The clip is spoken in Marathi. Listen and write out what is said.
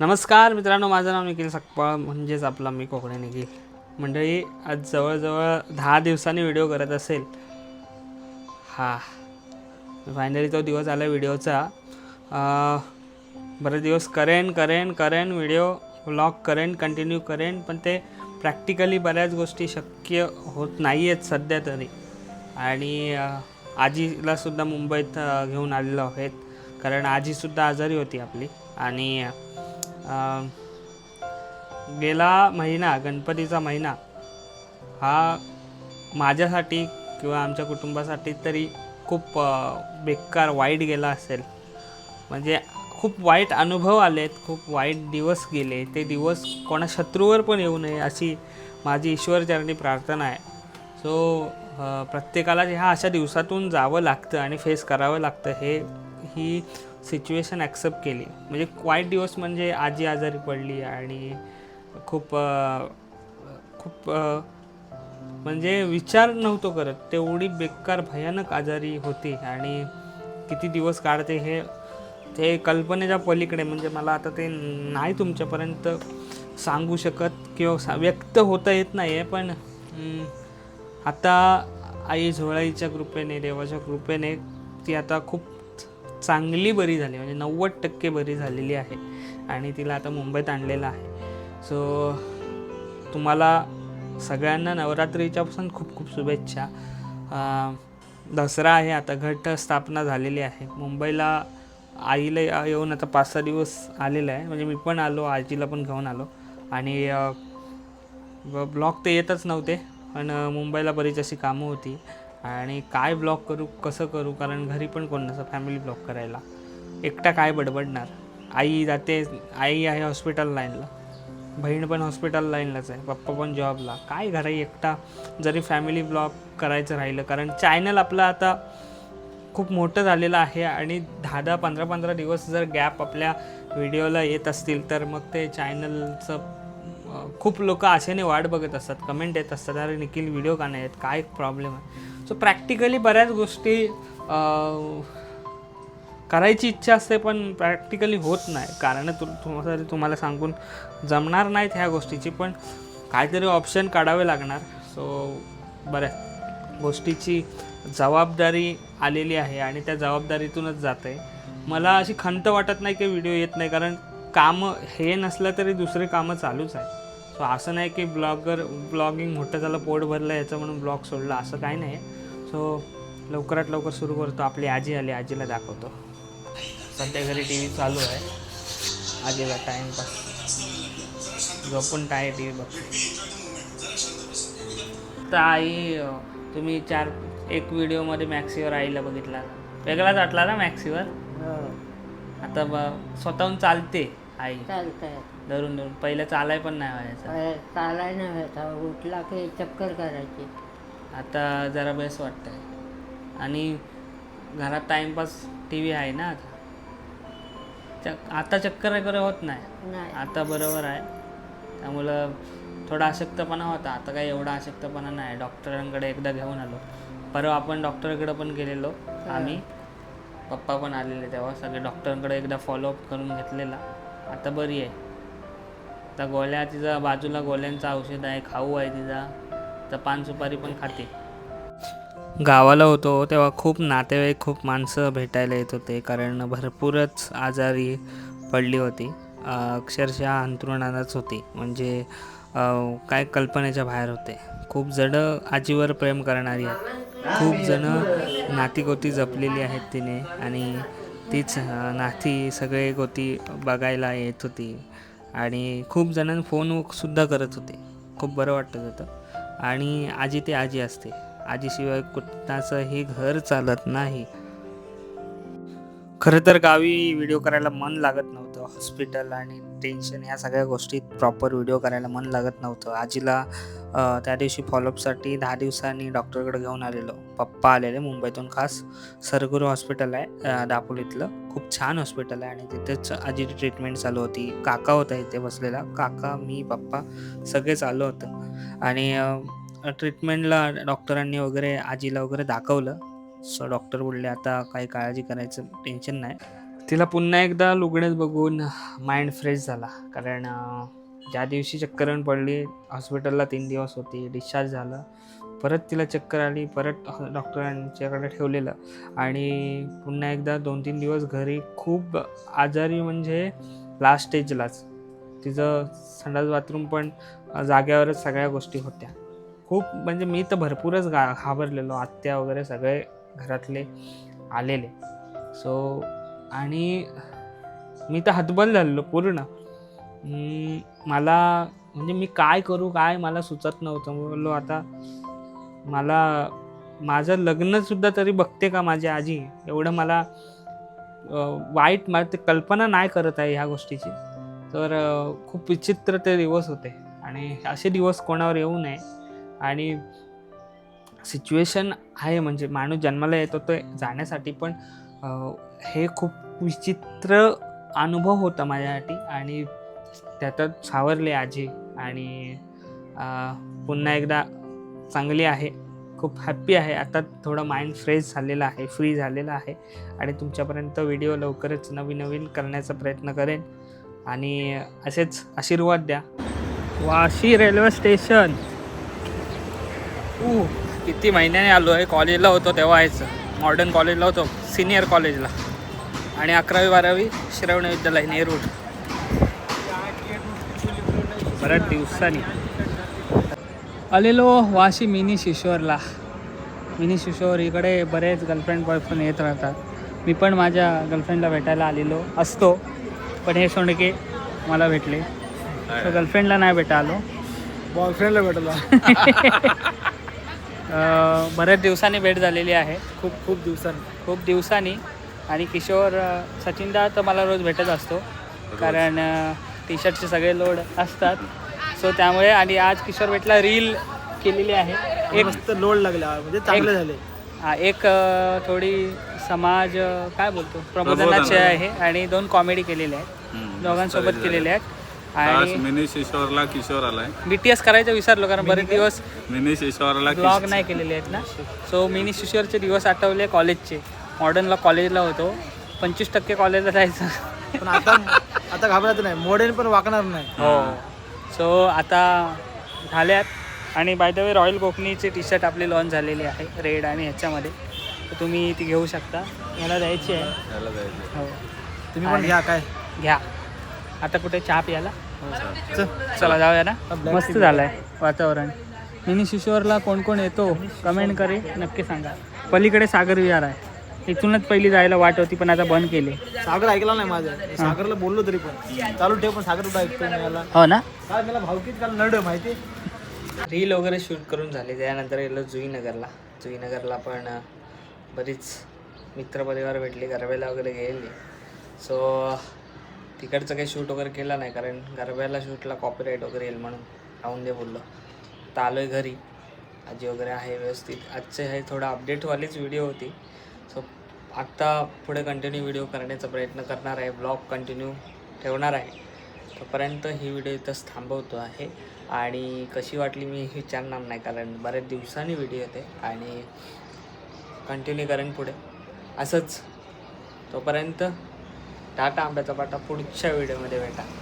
नमस्कार मित्रांनो माझं नाव निखिल सकपाळ म्हणजेच आपला मी कोकणी निखिल. मंडळी आज जवळजवळ दहा दिवसांनी व्हिडिओ करत असेल. हा. फायनली तो दिवस आला व्हिडिओचा बरेच दिवस करेन करेन करेन व्हिडिओ व्लॉग करेन कंटिन्यू करेन पण ते प्रॅक्टिकली बऱ्याच गोष्टी शक्य होत नाही आहेत सध्या तरी. आणि आजीलासुद्धा मुंबईत घेऊन आलेलो आहेत. कारण आजीसुद्धा आजारी होती आपली. आणि गेला महिना गणपतीचा महिना हा माझ्यासाठी किंवा आमच्या कुटुंबासाठी तरी खूप बेकार वाईट गेला असेल. म्हणजे खूप वाईट अनुभव आलेत खूप वाईट दिवस गेले ते दिवस कोणा शत्रूवर पण येऊ नये अशी माझी ईश्वरचरणी प्रार्थना आहे. सो प्रत्येकाला ह्या अशा दिवसातून जावं लागतं आणि फेस करावं लागतं हे ही सिच्युएशन ॲक्सेप्ट केली. म्हणजे वाईट दिवस म्हणजे आजी आजारी पडली आणि खूप खूप म्हणजे विचार नव्हतो करत. तेवढी बेकार भयानक आजारी होती आणि किती दिवस काढते हे ते कल्पनेच्या पलीकडे. म्हणजे मला आता ते नाही तुमच्यापर्यंत सांगू शकत किंवा सा व्यक्त होता येत नाही आहे पण आता आई झोळाईच्या कृपेने देवाच्या कृपेने ती आता खूप चांगली बरी झाली म्हणजे नव्वद टक्के बरी झालेली आहे. आणि तिला आता मुंबईत आणलेलं आहे. सो तुम्हाला सगळ्यांना नवरात्रीच्यापासून खूप खूप शुभेच्छा. दसरा आहे आता घट स्थापना झालेली आहे. मुंबईला आईला येऊन आता पाच सहा दिवस आलेला आहे. म्हणजे मी पण आलो आजीला पण घेऊन आलो. आणि ब्लॉक ते येतच नव्हते पण मुंबईला बरीच अशी कामं होती. आणि काय ब्लॉग करू कसं करू? कारण घरी पण कोण नसं फॅमिली ब्लॉग करायला. एकटा काय बडबडणार? आई जाते आई आहे हॉस्पिटल लाईनला बहीण पण हॉस्पिटल लाईनलाच आहे पप्पा पण जॉबला काय घराई एकटा जरी फॅमिली ब्लॉग करायचं राहिलं कारण चॅनल आपलं आता खूप मोठं झालेलं आहे आणि दहा दहा पंधरा पंधरा दिवस जर गॅप आपल्या व्हिडिओला येत असतील तर मग ते चॅनलचं खूप लोक आशेने वाट बघत असतात कमेंट येत असतात अरे निखिल व्हिडिओ का नाही येत? काय प्रॉब्लेम आहे? सो प्रॅक्टिकली बऱ्याच गोष्टी करायची इच्छा असते पण प्रॅक्टिकली होत नाही. कारण तु तुम्हाला तुम्हाला सांगून जमणार नाहीत ह्या गोष्टीची पण काहीतरी ऑप्शन काढावे लागणार. सो बऱ्याच गोष्टीची जबाबदारी आलेली आहे आणि त्या जबाबदारीतूनच जाते मला अशी खंत वाटत नाही की व्हिडिओ येत नाही कारण कामं हे नसलं तरी दुसरे कामं चालूच आहे सो असं नाही की ब्लॉगर ब्लॉगिंग मोठं झालं पोट भरलं याचं म्हणून ब्लॉग सोडला असं काही नाही. सो लवकरात लवकर सुरू करतो. आपली आजी आली आजीला दाखवतो. सध्या घरी टी व्ही चालू आहे. आजीला टाईमपास झोपून काय टी व्ही बघतो तर आई तुम्ही चार एक व्हिडिओमध्ये मॅक्सीवर आईला बघितला. वेगळाच वाटला ना मॅक्सीवर आता ब- स्वतःहून चालते आई. चालतंय. धरून धरून. पहिलं चालाय पण नाही व्हायचं. अरे, चालाय नाही व्हायचा. उठला की चक्कर करायची. आता जरा बेस वाटतंय. आणि घरात टाइमपास टी व्ही आहे ना आता? चक आता चक्कर वगैरे होत नाही. नाही. आता बरोबर आहे. त्यामुळं थोडा अशक्तपणा होता. आता काही एवढा अशक्तपणा नाही. डॉक्टरांकडे एकदा घेऊन आलो. परवा आपण डॉक्टरकडे पण गेलेलो. आम्ही. पप्पा पण आलेले तेव्हा सगळे डॉक्टरांकडे एकदा फॉलोअप करून घेतलेला. आता बरी आहे. आता गोळ्या तिचा बाजूला गोळ्यांचं औषध आहे खाऊ आहे तिचा. तर पान सुपारी पण खाते. गावाला होतो तेव्हा खूप नातेवाईक खूप माणसं भेटायला येत होते कारण भरपूरच आजारी पडली होती. अक्षरशः अंथरुणानच होती. म्हणजे काय कल्पनेच्या बाहेर होते. खूप जणं आजीवर प्रेम करणारी आहेत खूप जणं नातीगोती जपलेली आहेत तिने आणि तीच नाती सगळे गोती बघायला येत होती. आणि खूप जणांना फोन सुद्धा करत होते. खूप बरं वाटत होतं. आणि आजी ते आजी असते. आजीशिवाय कुठनाचंही घर चालत नाही. खरं तर गावी व्हिडिओ करायला मन लागत नव्हतं. हॉस्पिटल आणि टेन्शन ह्या सगळ्या गोष्टीत प्रॉपर व्हिडिओ करायला मन लागत नव्हतं. आजीला त्या दिवशी फॉलोअपसाठी दहा दिवसांनी डॉक्टरकडे घेऊन आलेलो. पप्पा आलेले मुंबईतून खास. सरगुरू हॉस्पिटल आहे दापोलीतलं खूप छान हॉस्पिटल आहे आणि तिथेच आजीची ट्रीटमेंट चालू होती. काका होता इथे बसलेला. काका मी पप्पा सगळेच आलो होतं. आणि ट्रीटमेंटला डॉक्टरांनी वगैरे आजीला वगैरे दाखवलं. सो डॉक्टर बोलले आता काही काळजी करायचं टेन्शन नाही. तिला पुन्हा एकदा लुगडेच बघून माइंड फ्रेश झाला. कारण ज्या दिवशी चक्करण पडली हॉस्पिटलला तीन दिवस होती डिस्चार्ज झालं. परत तिला चक्कर आली परत डॉक्टरांच्याकडे ठेवलेलं. आणि पुन्हा एकदा दोन तीन दिवस घरी खूप आजारी म्हणजे लास्ट स्टेजलाच तिचं संडास बाथरूम पण जाग्यावरच सगळ्या गोष्टी होत्या. खूप म्हणजे मी तर भरपूरच गा घाबरलेलो. आत्या वगैरे सगळे घरातले आलेले. सो आणि मी तर हतबल झालेलो पूर्ण. मला म्हणजे मी काय करू काय मला सुचत नव्हतं. बोललो आता मला माझं लग्नसुद्धा तरी बघते का माझी आजी? एवढं मला वाईट मला ते कल्पना नाही करत आहे ह्या गोष्टीची. तर खूप विचित्र ते दिवस होते. आणि असे दिवस कोणावर येऊ नये. आणि सिच्युएशन आहे म्हणजे माणूस जन्माला येतो तो जाण्यासाठी पण हे खूप विचित्र अनुभव होता माझ्यासाठी. आणि त्यातच सावरले आजी आणि पुन्हा एकदा चांगली आहे. खूप हॅप्पी आहे. आता थोडं माइंड फ्रेश झालेलं आहे फ्री झालेलं आहे आणि तुमच्यापर्यंत व्हिडिओ लवकरच नवीन नवीन करण्याचा प्रयत्न करेन. आणि असेच आशीर्वाद द्या. वाशी रेल्वे स्टेशन ऊ किती महिन्याने आलो आहे. कॉलेजला होतो तेव्हा यायचं. मॉडर्न कॉलेजला होतो. सिनियर कॉलेजला आणि अकरावी बारावी श्रवण विद्यालय नेरूड बऱ्याच दिवसांनी. आलेलो वाशी मिनी शिशोरला. मिनी शिशोर इकडे बरेच गर्लफ्रेंड बॉयफ्रेंड येत राहतात. मी पण माझ्या गर्लफ्रेंडला भेटायला आलेलो असतो. पण हे सोंडके मला भेटले. तर गर्लफ्रेंडला नाही भेटा आलो बॉयफ्रेंडला भेटला बऱ्याच दिवसांनी भेट झालेली आहे. खूप खूप दिवसांनी. खूप दिवसांनी. आणि किशोर सचिनदा तर मला रोज भेटत असतो. कारण टी शर्टचे सगळे लोड असतात. सो त्यामुळे आणि आज किशोर भेटला रील केलेली आहे. एक मस्त लोड लागला. म्हणजे चांगले झाले हा, एक अ, थोडी समाज अ, काय बोलतो? प्रबोधनाचे आहे आणि दोन कॉमेडी केलेल्या आहेत. दोघांसोबत केलेल्या आहेत. आज आणि मिनी शिशोरला किशोर आलाय. बी टी एस करायचं विसरलो कारण बरेच दिवस मिनी शिशोरला ब्लॉग नाही केलेले आहेत ना? सो मिनी शिशोरचे दिवस आठवले कॉलेजचे मॉडर्नला कॉलेजला होतो. पंचवीस टक्के कॉलेजला जायचं. पण आता आता घाबरायचं नाही. मोडेन पण वाकणार नाही. हो. सो आता झाल्यात. आणि बाय द वे रॉयल कोकणीचे टी शर्ट आपली लॉन्च झालेली आहे रेड आणि ह्याच्यामध्ये. तर तुम्ही ती घेऊ शकता. मला द्यायची आहे. याला जायचं हो. तुम्ही पण घ्या काय? घ्या. आता कुठे चहा प्यायला? चल. चला जाऊया ना. मस्त झालं आहे वातावरण. मिनी शिशोरला कोण कोण येतो? कमेंट करे. नक्की सांगा. पलीकडे सागर विहार आहे. इथूनच पहिली जायला वाट होती पण आता बंद केली. सागर ऐकला नाही माझं. सागरला बोललो तरी पण. चालू ठेव पण सागर कुठं ऐकतो मला हो ना? काय मला भावकीत काल नड माहिती? रील वगैरे शूट करून झाले त्यानंतर गेलो जुईनगरला. जुईनगरला पण अं, बरीच मित्रपरिवार भेटले गरब्याला वगैरे गेले सो तिकडचं काही शूट वगैरे केलं नाही कारण गरब्याला शूटला कॉपीराईट वगैरे येईल म्हणून राहून दे बोललो. आता आलो आहे घरी. आजी वगैरे आहे व्यवस्थित. आजचे हे थोडं अपडेटवालीच व्हिडिओ होती. सो आत्ता पुढे कंटिन्यू व्हिडिओ करण्याचा प्रयत्न करणार आहे ब्लॉग कंटिन्यू ठेवणार आहे. तोपर्यंत ही व्हिडिओ इथंच थांबवतो आहे. आणि कशी वाटली मी विचारणार नाही कारण बऱ्याच दिवसांनी व्हिडिओ येते आणि कंटिन्यू करेन पुढे. असंच. तोपर्यंत टाटा आंब्याचा पाटा पुढच्या व्हिडिओमध्ये भेटा.